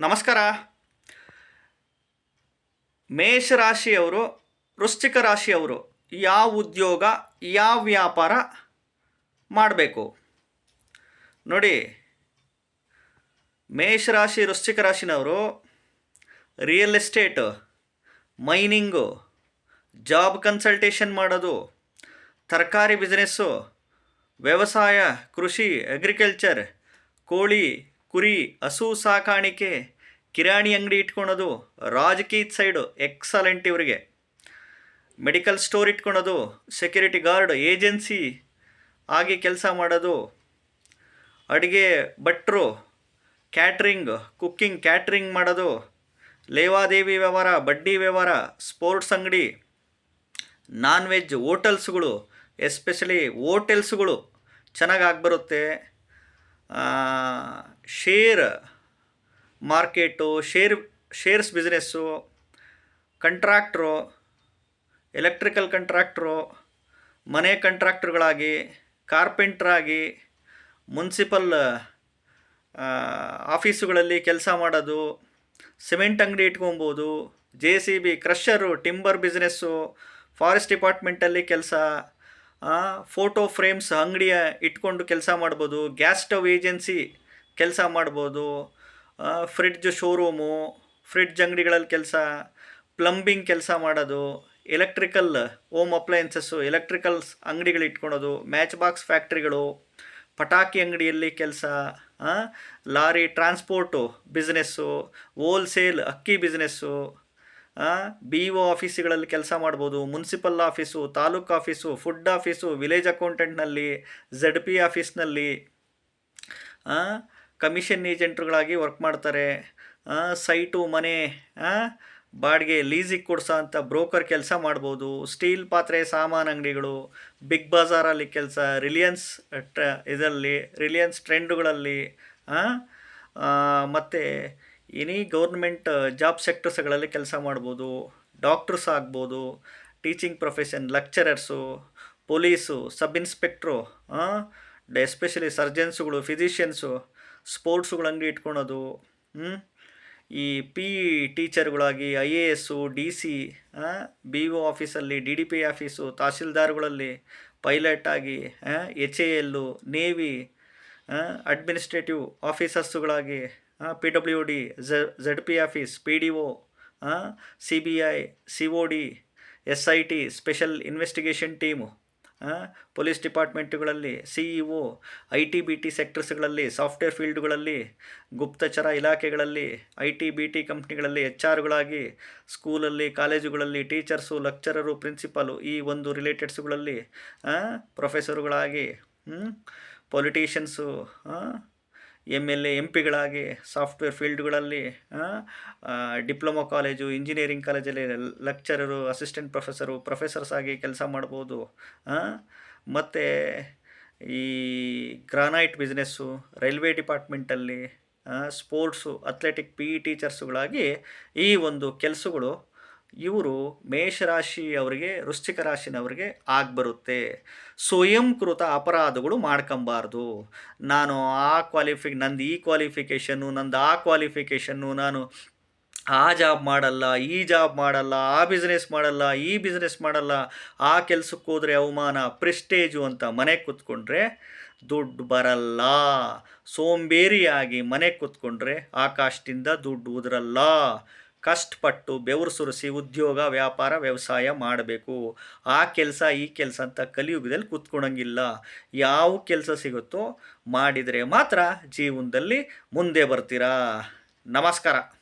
ನಮಸ್ಕಾರ. ಮೇಷರಾಶಿಯವರು, ವೃಶ್ಚಿಕ ರಾಶಿಯವರು ಯಾವ ಉದ್ಯೋಗ, ಯಾವ ವ್ಯಾಪಾರ ಮಾಡಬೇಕು? ನೋಡಿ, ಮೇಷರಾಶಿ, ವೃಶ್ಚಿಕ ರಾಶಿನವರು real estate mining job consultation ಮಾಡೋದು, ತರಕಾರಿ ಬಿಸ್ನೆಸ್ಸು ವ್ಯವಸಾಯ, ಕೃಷಿ ಅಗ್ರಿಕಲ್ಚರ್ ಕೋಳಿ ಕುರಿ, ಹಸು ಸಾಕಾಣಿಕೆ, ಕಿರಾಣಿ ಅಂಗಡಿ ಇಟ್ಕೊಳೋದು ರಾಜಕೀಯ ಸೈಡು ಎಕ್ಸಲೆಂಟ್ ಇವರಿಗೆ. ಮೆಡಿಕಲ್ ಸ್ಟೋರ್ ಇಟ್ಕೊಳೋದು ಸೆಕ್ಯೂರಿಟಿ ಗಾರ್ಡ್ ಏಜೆನ್ಸಿ ಆಗಿ ಕೆಲಸ ಮಾಡೋದು, ಅಡುಗೆ, ಭಟ್ರು ಕ್ಯಾಟ್ರಿಂಗ್ ಕುಕ್ಕಿಂಗ್ ಕ್ಯಾಟ್ರಿಂಗ್ ಮಾಡೋದು, ಲೇವಾದೇವಿ ವ್ಯವಹಾರ, ಬಡ್ಡಿ ವ್ಯವಹಾರ ಸ್ಪೋರ್ಟ್ಸ್ ಅಂಗಡಿ ನಾನ್ ವೆಜ್ ಓಟೆಲ್ಸ್ಗಳು ಎಸ್ಪೆಷಲಿ ಹೋಟೆಲ್ಸ್ಗಳು ಚೆನ್ನಾಗಿ ಆಗಿಬರುತ್ತೆ. Share market, share, shares business, contractor, electrical contractor, ಮನೆ ಕಂಟ್ರಾಕ್ಟ್ರುಗಳಾಗಿ, ಕಾರ್ಪೆಂಟ್ರಾಗಿ, ಮುನ್ಸಿಪಲ್ ಆಫೀಸುಗಳಲ್ಲಿ ಕೆಲಸ ಮಾಡೋದು, ಸಿಮೆಂಟ್ ಅಂಗಡಿ ಇಟ್ಕೊಬೋದು, J C B, crusher, timber business, forest ಡಿಪಾರ್ಟ್ಮೆಂಟಲ್ಲಿ ಕೆಲಸ ಫೋಟೋ ಫ್ರೇಮ್ಸ್ ಅಂಗಡಿಯ ಇಟ್ಕೊಂಡು ಕೆಲಸ ಮಾಡ್ಬೋದು, ಗ್ಯಾಸ್ ಸ್ಟವ್ ಏಜೆನ್ಸಿ ಕೆಲಸ ಮಾಡ್ಬೋದು ಫ್ರಿಡ್ಜ್ ಶೋರೂಮು ಫ್ರಿಡ್ಜ್ ಅಂಗಡಿಗಳಲ್ಲಿ ಕೆಲಸ ಪ್ಲಂಬಿಂಗ್ ಕೆಲಸ ಮಾಡೋದು ಎಲೆಕ್ಟ್ರಿಕಲ್ ಓಮ್ ಅಪ್ಲಯನ್ಸಸ್ಸು ಎಲೆಕ್ಟ್ರಿಕಲ್ಸ್ ಅಂಗಡಿಗಳು ಇಟ್ಕೊಳೋದು ಮ್ಯಾಚ್ ಬಾಕ್ಸ್ ಫ್ಯಾಕ್ಟ್ರಿಗಳು ಪಟಾಕಿ ಅಂಗಡಿಯಲ್ಲಿ ಕೆಲಸ ಲಾರಿ ಟ್ರಾನ್ಸ್ಪೋರ್ಟು ಬಿಸ್ನೆಸ್ಸು ಹೋಲ್ಸೇಲ್ ಅಕ್ಕಿ ಬಿಸ್ನೆಸ್ಸು ಬಿ ಒ ಆಫೀಸುಗಳಲ್ಲಿ ಕೆಲಸ ಮಾಡ್ಬೋದು municipal office taluk office food office village ಅಕೌಂಟೆಂಟ್ನಲ್ಲಿ Z P ಆಫೀಸ್ನಲ್ಲಿ ಕಮಿಷನ್ ಏಜೆಂಟ್ರುಗಳಾಗಿ ವರ್ಕ್ ಮಾಡ್ತಾರೆ. ಸೈಟು, ಮನೆ ಬಾಡಿಗೆ ಲೀಸಿಗೆ ಕೊಡ್ಸೋ ಅಂಥ ಬ್ರೋಕರ್ ಕೆಲಸ ಮಾಡ್ಬೋದು. ಸ್ಟೀಲ್ ಪಾತ್ರೆ, ಸಾಮಾನು ಅಂಗಡಿಗಳು, ಬಿಗ್ ಬಜಾರಲ್ಲಿ ಕೆಲಸ, ರಿಲಿಯನ್ಸ್ ಟ್ರ, ಇದರಲ್ಲಿ, ರಿಲಿಯನ್ಸ್ ಟ್ರೆಂಡುಗಳಲ್ಲಿ ಮತ್ತು ಎನಿ ಗೌರ್ಮೆಂಟ್ ಜಾಬ್ ಸೆಕ್ಟರ್ಸ್ಗಳಲ್ಲಿ ಕೆಲಸ ಮಾಡ್ಬೋದು. ಡಾಕ್ಟರ್ಸ್ ಆಗ್ಬೋದು, teaching profession, lecturers, police, sub inspector especially ಸರ್ಜನ್ಸುಗಳು, physicians ಸ್ಪೋರ್ಟ್ಸುಗಳ ಅಂಗಡಿ ಇಟ್ಕೊಳೋದು ಈ P ಟೀಚರ್ಗಳಾಗಿ I A S, D C B O ಆಫೀಸಲ್ಲಿ, ಡಿ ಡಿ ಪಿ ಆಫೀಸು, ತಹಸೀಲ್ದಾರ್ಗಳಲ್ಲಿ ಪೈಲಟ್ ಆಗಿ H A L, navy administrative ಆಫೀಸರ್ಸುಗಳಾಗಿ P W D Z P office, P D O C B I, C O D, S I T, special investigation team police ಡಿಪಾರ್ಟ್ಮೆಂಟುಗಳಲ್ಲಿ, C E O, I T, B T ಸೆಕ್ಟರ್ಸ್ಗಳಲ್ಲಿ, software ಫೀಲ್ಡ್ಗಳಲ್ಲಿ, ಗುಪ್ತಚರ ಇಲಾಖೆಗಳಲ್ಲಿ, I T, B T ಕಂಪ್ನಿಗಳಲ್ಲಿ H ಆರ್ಗಳಾಗಿ ಸ್ಕೂಲಲ್ಲಿ, ಕಾಲೇಜುಗಳಲ್ಲಿ teachers, lecturer, principal ಈ ಒಂದು ರಿಲೇಟೆಡ್ಸ್ಗಳಲ್ಲಿ ಪ್ರೊಫೆಸರುಗಳಾಗಿ politicians M L A M ಪಿಗಳಾಗಿ software ಫೀಲ್ಡ್ಗಳಲ್ಲಿ ಡಿಪ್ಲೊಮೊ ಕಾಲೇಜು ಇಂಜಿನಿಯರಿಂಗ್ ಕಾಲೇಜಲ್ಲಿ ಲೆಕ್ಚರರು ಅಸಿಸ್ಟೆಂಟ್ ಪ್ರೊಫೆಸರು ಪ್ರೊಫೆಸರ್ಸ್ ಆಗಿ ಕೆಲಸ ಮಾಡ್ಬೋದು ಮತ್ತು ಈ ಗ್ರಾನೈಟ್ ಬಿಸ್ನೆಸ್ಸು ರೈಲ್ವೆ ಡಿಪಾರ್ಟ್ಮೆಂಟಲ್ಲಿ ಸ್ಪೋರ್ಟ್ಸು ಅಥ್ಲೆಟಿಕ್ ಪಿ ಇ ಟೀಚರ್ಸುಗಳಾಗಿ ಈ ಒಂದು ಕೆಲಸಗಳು ಇವರು ಮೇಷರಾಶಿಯವರಿಗೆ ವೃಶ್ಚಿಕ ರಾಶಿನವರಿಗೆ ಆಗ್ಬರುತ್ತೆ ಸ್ವಯಂಕೃತ ಅಪರಾಧಗಳು ಮಾಡ್ಕೊಬಾರ್ದು. ನಾನು ಆ ಕ್ವಾಲಿಫಿ ನಂದು ಈ ಕ್ವಾಲಿಫಿಕೇಷನ್ನು ನಂದು ಆ ಕ್ವಾಲಿಫಿಕೇಷನ್ನು ನಾನು ಆ ಜಾಬ್ ಮಾಡಲ್ಲ, ಈ ಜಾಬ್ ಮಾಡಲ್ಲ, ಆ ಬಿಸ್ನೆಸ್ ಮಾಡಲ್ಲ, ಈ ಬಿಸ್ನೆಸ್ ಮಾಡಲ್ಲ, ಆ ಕೆಲ್ಸಕ್ಕೆ ಹೋದರೆ ಅವಮಾನ ಪ್ರೆಸ್ಟೇಜು ಅಂತ ಮನೆ ಕೂತ್ಕೊಂಡ್ರೆ ದುಡ್ಡು ಬರಲ್ಲ. ಸೋಂಬೇರಿಯಾಗಿ ಮನೆ ಕೂತ್ಕೊಂಡ್ರೆ ಆಕಾಶದಿಂದ ದುಡ್ಡು ಉದುರಲ್ಲ. ಕಷ್ಟಪಟ್ಟು ಬೆವರು ಸುರಿಸಿ ಉದ್ಯೋಗ, ವ್ಯಾಪಾರ, ವ್ಯವಸಾಯ ಮಾಡಬೇಕು. ಆ ಕೆಲಸ, ಈ ಕೆಲಸ ಅಂತ ಕಲಿಯುಗದಲ್ಲಿ ಕೂತ್ಕೊಳಂಗಿಲ್ಲ. ಯಾವ ಕೆಲಸ ಸಿಗುತ್ತೋ ಮಾಡಿದರೆ ಮಾತ್ರ ಜೀವನದಲ್ಲಿ ಮುಂದೆ ಬರ್ತೀರಾ. ನಮಸ್ಕಾರ.